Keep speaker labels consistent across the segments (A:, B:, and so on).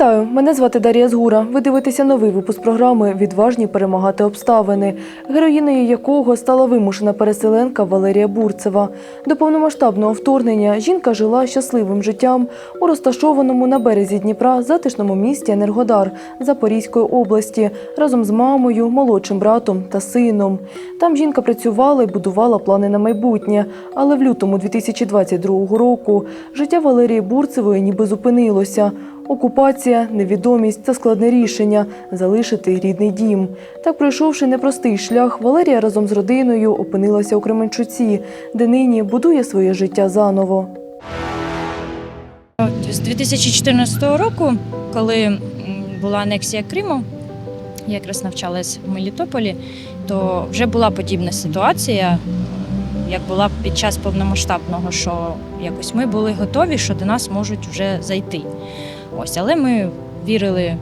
A: Вітаю! Мене звати Дар'я Згура. Ви дивитеся новий випуск програми Відважні перемагати обставини, героїною якого стала вимушена переселенка Валерія Бурцева. До повномасштабного вторгнення жінка жила щасливим життям у розташованому на березі Дніпра затишному місті Енергодар Запорізької області разом з мамою, молодшим братом та сином. Там жінка працювала і будувала плани на майбутнє. Але в лютому 2022 року життя Валерії Бурцевої ніби зупинилося. Окупація, невідомість та складне рішення залишити рідний дім. Так, пройшовши непростий шлях, Валерія разом з родиною опинилася у Кременчуці, де нині будує своє життя заново.
B: З 2014 року, коли була анексія Криму, я якраз навчалась в Мелітополі, то вже була подібна ситуація, як була під час повномасштабного, що якось ми були готові, що до нас можуть вже зайти. Ось, але ми вірили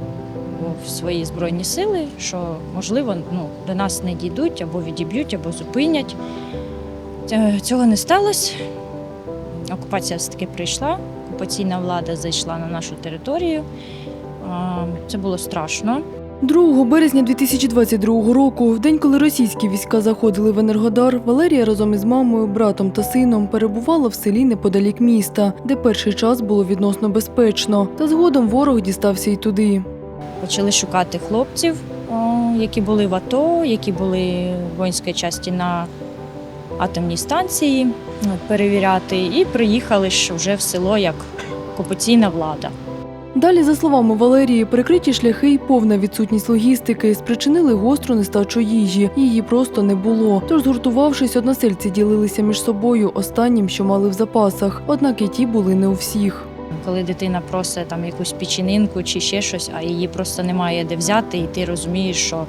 B: в свої збройні сили, що можливо ну, до нас не дійдуть або відіб'ють, або зупинять. Цього не сталося. Окупація все-таки прийшла окупаційна влада зайшла на нашу територію. Це було страшно.
A: 2 березня 2022 року, в день, коли російські війська заходили в Енергодар, Валерія разом із мамою, братом та сином перебувала в селі неподалік міста, де перший час було відносно безпечно. Та згодом ворог дістався й туди.
B: Почали шукати хлопців, які були в АТО, які були в воїнській часті на атомній станції, перевіряти, і приїхали ж вже в село як окупаційна влада.
A: Далі, за словами Валерії, перекриті шляхи і повна відсутність логістики спричинили гостру нестачу їжі. Її просто не було. Тож, згуртувавшись, односельці ділилися між собою останнім, що мали в запасах. Однак і ті були не у всіх.
B: Коли дитина просить там якусь печінинку чи ще щось, а її просто немає де взяти, і ти розумієш, що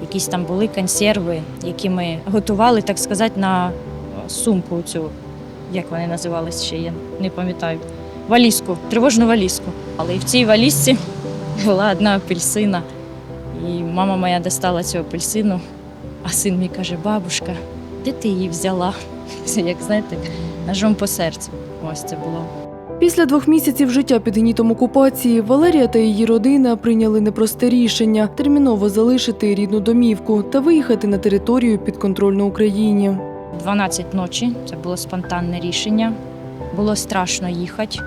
B: якісь там були консерви, які ми готували, так сказати, на сумку цю, як вони називалися ще, я не пам'ятаю. Валізку, тривожну валізку. Але і в цій валізці була одна апельсина. І мама моя достала цю апельсину, а син мій каже: бабушка, де ти її взяла? Як знаєте, ножом по серцю. Ось це було.
A: Після двох місяців життя під гнітом окупації Валерія та її родина прийняли непросте рішення терміново залишити рідну домівку та виїхати на територію підконтрольну Україні.
B: 12 ночі це було спонтанне рішення. Було страшно їхати,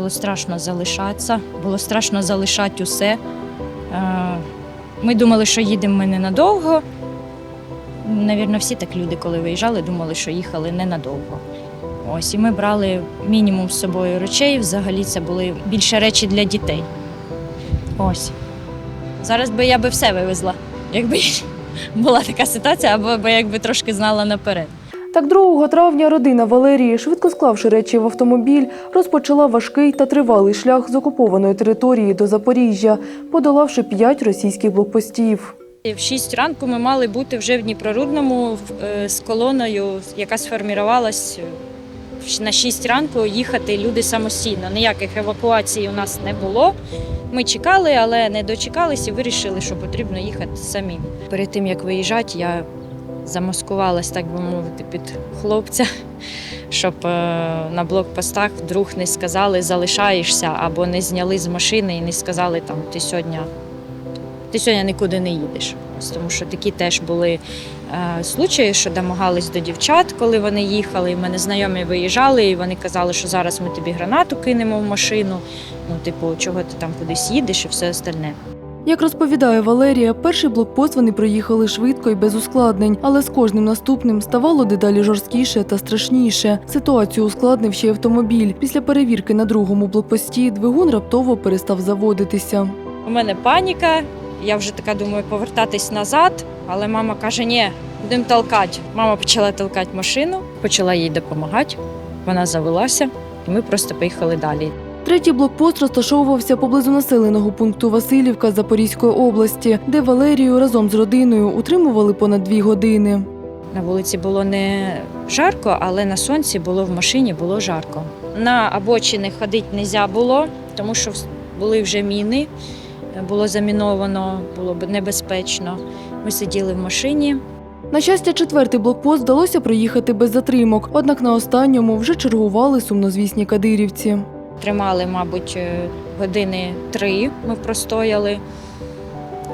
B: було страшно залишатися, було страшно залишати усе. Е, Ми думали, що їдемо ми ненадовго. Навірно, всі так люди, коли виїжджали, думали, що їхали ненадовго. Ось, і ми брали мінімум з собою речей. Взагалі це були більше речі для дітей. Ось. Зараз би я би все вивезла, якби була така ситуація, або якби трошки знала наперед.
A: Так 2 травня родина Валерії, швидко склавши речі в автомобіль, розпочала важкий та тривалий шлях з окупованої території до Запоріжжя, подолавши п'ять російських блокпостів.
B: В 6 ранку ми мали бути вже в Дніпрорудному е, з колоною, яка сформірувалась е, на 6 ранку їхати люди самостійно. Ніяких евакуацій у нас не було. Ми чекали, але не дочекались і вирішили, що потрібно їхати самі. Перед тим як виїжджати, я замаскувалась, так би мовити, під хлопця, щоб е, на блокпостах вдруг не сказали залишаєшся або не зняли з машини і не сказали там ти сьогодні ти сьогодні нікуди не їдеш. Тому що такі теж були е, случаї, що домагались до дівчат, коли вони їхали. І мене знайомі виїжджали, і вони казали, що зараз ми тобі гранату кинемо в машину. Ну, типу, чого ти там кудись їдеш і все остальне.
A: Як розповідає Валерія, перший блокпост вони проїхали швидко і без ускладнень, але з кожним наступним ставало дедалі жорсткіше та страшніше. Ситуацію ускладнив ще й автомобіль. Після перевірки на другому блокпості двигун раптово перестав заводитися.
B: У мене паніка. Я вже така думаю, повертатись назад, але мама каже: ні, будемо толкати. Мама почала толкати машину, почала їй допомагати. Вона завелася, і ми просто поїхали далі.
A: Третій блокпост розташовувався поблизу населеного пункту Васильівка Запорізької області, де Валерію разом з родиною утримували понад дві години.
B: На вулиці було не жарко, але на сонці було в машині було жарко. На обочини ходити не можна було, тому що були вже міни, було заміновано, було небезпечно. Ми сиділи в машині.
A: На щастя, четвертий блокпост вдалося проїхати без затримок, однак на останньому вже чергували сумнозвісні кадирівці.
B: Тримали, мабуть, е, години три ми простояли.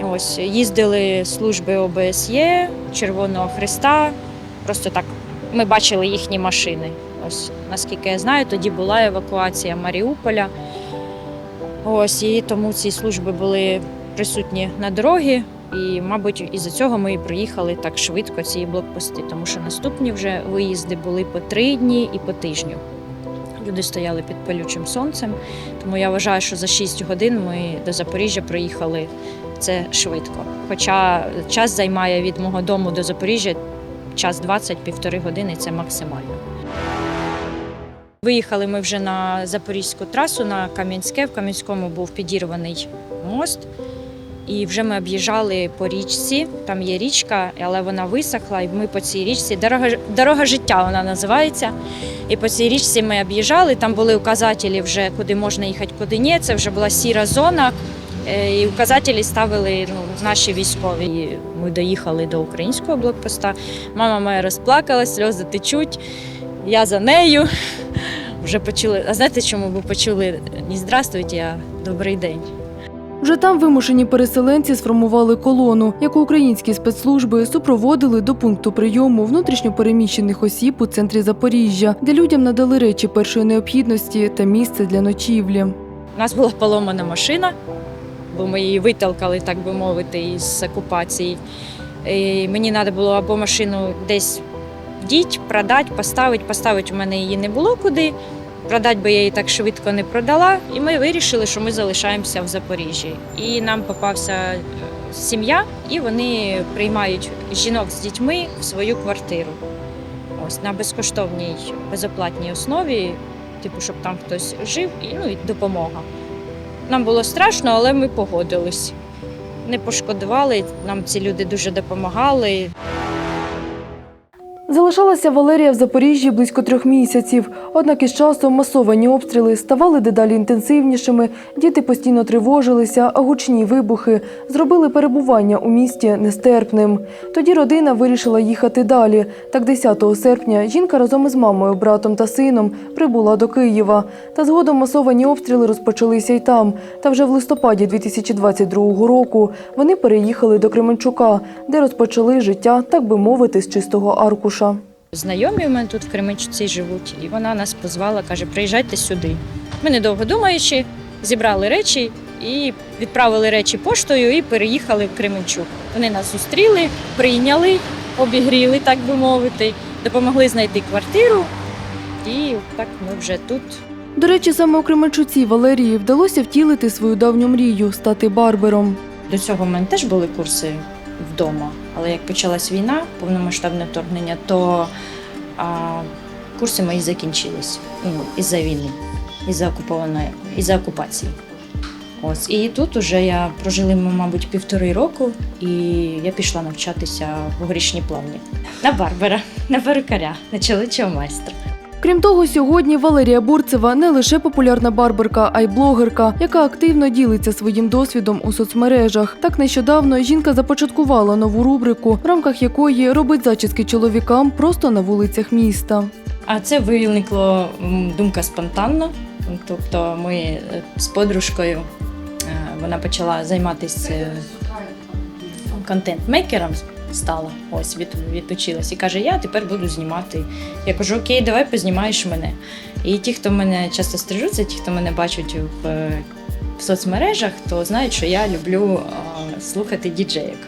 B: Ось їздили служби ОБСЄ, Червоного Христа. Просто так ми бачили їхні машини. Ось наскільки я знаю, тоді була евакуація Маріуполя. Ось і тому ці служби були присутні на дорогі. І, мабуть, із-за цього ми і проїхали так швидко ці блокпости, тому що наступні вже виїзди були по три дні і по тижню. Люди стояли під палючим сонцем, тому я вважаю, що за 6 годин ми до Запоріжжя проїхали це швидко. Хоча час займає від мого дому до Запоріжжя час 20 півтори години це максимально. Виїхали ми вже на запорізьку трасу на Кам'янське. В Кам'янському був підірваний мост. І вже ми об'їжджали по річці. Там є річка, але вона висохла. І ми по цій річці дорога, дорога життя вона називається. І по цій річці ми об'їжджали. Там були указателі вже куди можна їхати, куди ні. Це вже була сіра зона. Е, І указателі ставили ну, наші військові. І Ми доїхали до українського блокпоста. Мама моя розплакалась, сльози течуть. Я за нею. Вже почули. А знаєте, чому? Бо почули не здравствуйте, а добрий день.
A: Вже там вимушені переселенці сформували колону, яку українські спецслужби супроводили до пункту прийому внутрішньопереміщених осіб у центрі Запоріжжя, де людям надали речі першої необхідності та місце для ночівлі.
B: У нас була поломана машина, бо ми її виталкали, так би мовити, із окупації. І мені треба було або машину десь діть, продати, поставити. Поставити у мене її не було куди. Продати би я її так швидко не продала. І ми вирішили, що ми залишаємося в Запоріжжі. І нам попався е, сім'я, і вони приймають жінок з дітьми в свою квартиру. Ось на безкоштовній безоплатній основі, типу, щоб там хтось жив, і ну і допомога. Нам було страшно, але ми погодились. Не пошкодували, нам ці люди дуже допомагали.
A: Залишалася Валерія в Запоріжжі близько трьох місяців. Однак із часом масовані обстріли ставали дедалі інтенсивнішими, діти постійно тривожилися, а гучні вибухи зробили перебування у місті нестерпним. Тоді родина вирішила їхати далі. Так 10 серпня жінка разом із мамою, братом та сином прибула до Києва. Та згодом масовані обстріли розпочалися й там. Та вже в листопаді 2022 року вони переїхали до Кременчука, де розпочали життя, так би мовити, з чистого аркуша.
B: Знайомі у мене тут в Кременчуці живуть, і вона нас позвала, каже, приїжджайте сюди. Ми недовго думаючи, зібрали речі і відправили речі поштою і переїхали в Кременчук. Вони нас зустріли, прийняли, обігріли, так би мовити, допомогли знайти квартиру. І так ми вже тут.
A: До речі, саме у Кременчуці Валерії вдалося втілити свою давню мрію стати барбером.
B: До цього в мене теж були курси вдома, але як почалась війна, повномасштабне вторгнення, то а, курси мої закінчились ну, із-за війни, із-за окупованої, із-за окупації. Ось і тут уже я прожили, мабуть, півтори року, і я пішла навчатися в горішній плавні на барбера, на перукаря, на чоловічого майстра.
A: Крім того, сьогодні Валерія Бурцева не лише популярна барберка, а й блогерка, яка активно ділиться своїм досвідом у соцмережах. Так нещодавно жінка започаткувала нову рубрику, в рамках якої робить зачіски чоловікам просто на вулицях міста.
B: А це виникло думка спонтанно. Тобто ми е, з подружкою е, вона почала займатися е, контент-мейкером стала. Ось від, відучилась. І каже, я тепер буду знімати. Я кажу, окей, давай познімаєш мене. І ті, хто мене часто стрижуться, ті, хто мене бачать в, е, в соцмережах, то знають, що я люблю е, слухати діджеїк.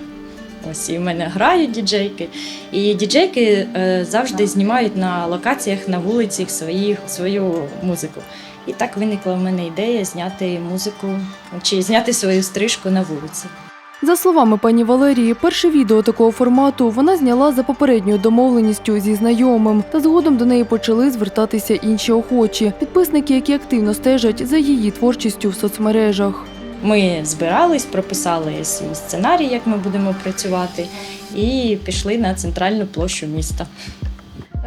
B: Ось і в мене грають діджейки. І діджейки е, завжди знімають на локаціях на вулицях свої, свою музику. І так виникла в мене ідея зняти музику чи зняти свою стрижку на вулиці.
A: За словами пані Валерії, перше відео такого формату вона зняла за попередньою домовленістю зі знайомим, та згодом до неї почали звертатися інші охочі, підписники, які активно стежать за її творчістю в соцмережах.
B: Ми збирались, прописали свій сценарій, як ми будемо працювати, і пішли на центральну площу міста.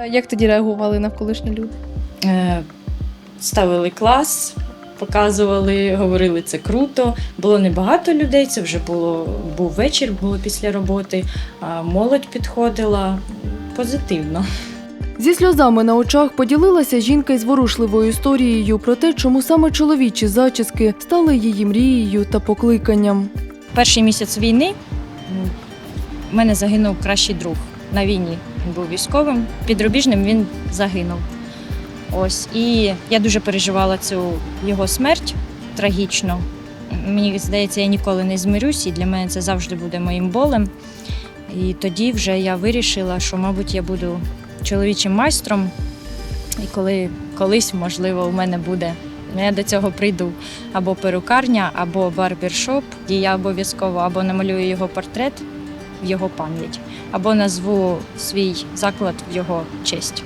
C: Як тоді реагували навколишні люди?
B: Е, Ставили клас, показували, говорили це круто. Було небагато людей. Це вже було був вечір, було після роботи. Молодь підходила позитивно.
A: Зі сльозами на очах поділилася жінка із ворушливою історією про те, чому саме чоловічі зачіски стали її мрією та покликанням.
B: Перший місяць війни в мене загинув кращий друг на війні. Він був військовим. Підробіжним він загинув. Ось. І я дуже переживала цю його смерть трагічно. Мені здається, я ніколи не змирюсь, і для мене це завжди буде моїм болем. І тоді вже я вирішила, що, мабуть, я буду чоловічим майстром. І коли колись, можливо, у мене буде, ну, я до цього прийду або перукарня, або барбершоп, і я обов'язково або намалюю його портрет в його пам'ять, або назву свій заклад в його честь.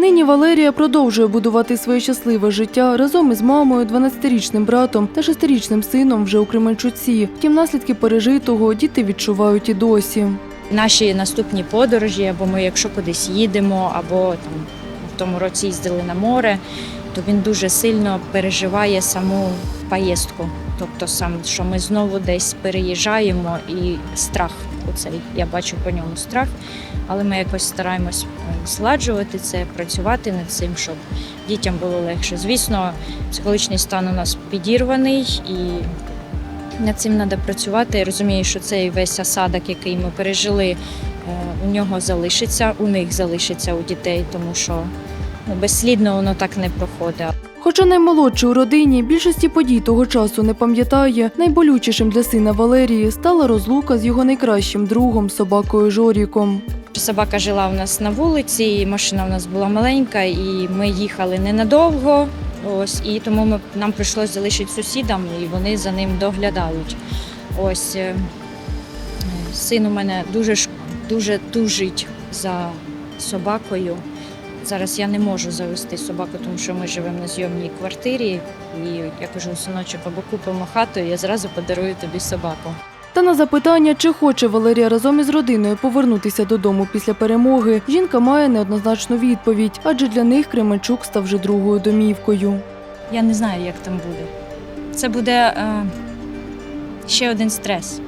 A: Нині Валерія продовжує будувати своє щасливе життя разом із мамою, 12-річним братом та 6-річним сином вже у Кременчуці. Втім, наслідки пережитого діти відчувають і досі.
B: Наші наступні подорожі, або ми, якщо кудись їдемо, або там в тому році їздили на море, то він дуже сильно переживає саму поїздку. Тобто сам, що ми знову десь переїжджаємо і страх. Оцей я бачу по ньому страх, але ми якось стараємось е, зладжувати це, працювати над цим, щоб дітям було легше. Звісно, психологічний стан у нас підірваний і над цим треба працювати. Я розумію, що цей весь осадок, який ми пережили, е, у нього залишиться, у них залишиться у дітей, тому що ну, безслідно воно так не проходить.
A: Хоча наймолодший у родині більшості подій того часу не пам'ятає, найболючішим для сина Валерії стала розлука з його найкращим другом собакою Жоріком.
B: Собака жила у нас на вулиці, і машина у нас була маленька, і ми їхали ненадовго. Ось і тому ми нам прийшлося залишити сусідам, і вони за ним доглядають. Ось е, син у мене дуже дуже тужить за собакою. Зараз я не можу завести собаку, тому що ми живемо на зйомній квартирі. І я кажу, синочок, або купимо хату, і я зразу подарую тобі собаку.
A: Та на запитання, чи хоче Валерія разом із родиною повернутися додому після перемоги, жінка має неоднозначну відповідь, адже для них Кременчук став вже другою домівкою.
B: Я не знаю, як там буде. Це буде е, ще один стрес.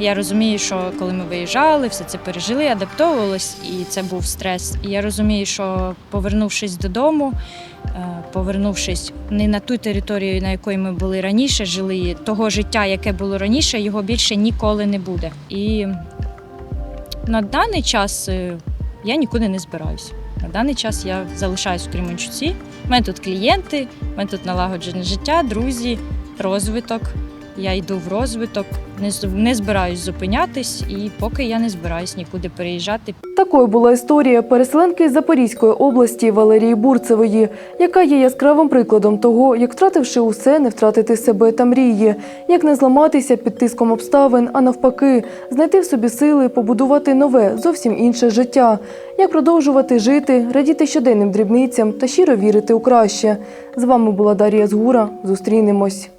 B: Я розумію, що коли ми виїжджали, все це пережили, адаптовувалось, і це був стрес. І я розумію, що повернувшись додому, е, повернувшись не на ту територію, на якій ми були раніше, жили того життя, яке було раніше, його більше ніколи не буде. І на даний час е, я нікуди не збираюся. На даний час я залишаюсь в Кременчуці. У мене тут клієнти, у мене тут налагоджене життя, друзі, розвиток. Я йду в розвиток, не, не збираюсь зупинятись, і поки я не збираюсь нікуди переїжджати.
A: Такою була історія переселенки Запорізької області Валерії Бурцевої, яка є яскравим прикладом того, як втративши усе, не втратити себе та мрії, як не зламатися під тиском обставин, а навпаки, знайти в собі сили, побудувати нове, зовсім інше життя, як продовжувати жити, радіти щоденним дрібницям та щиро вірити у краще. З вами була Дар'я Згура. Зустрінемось.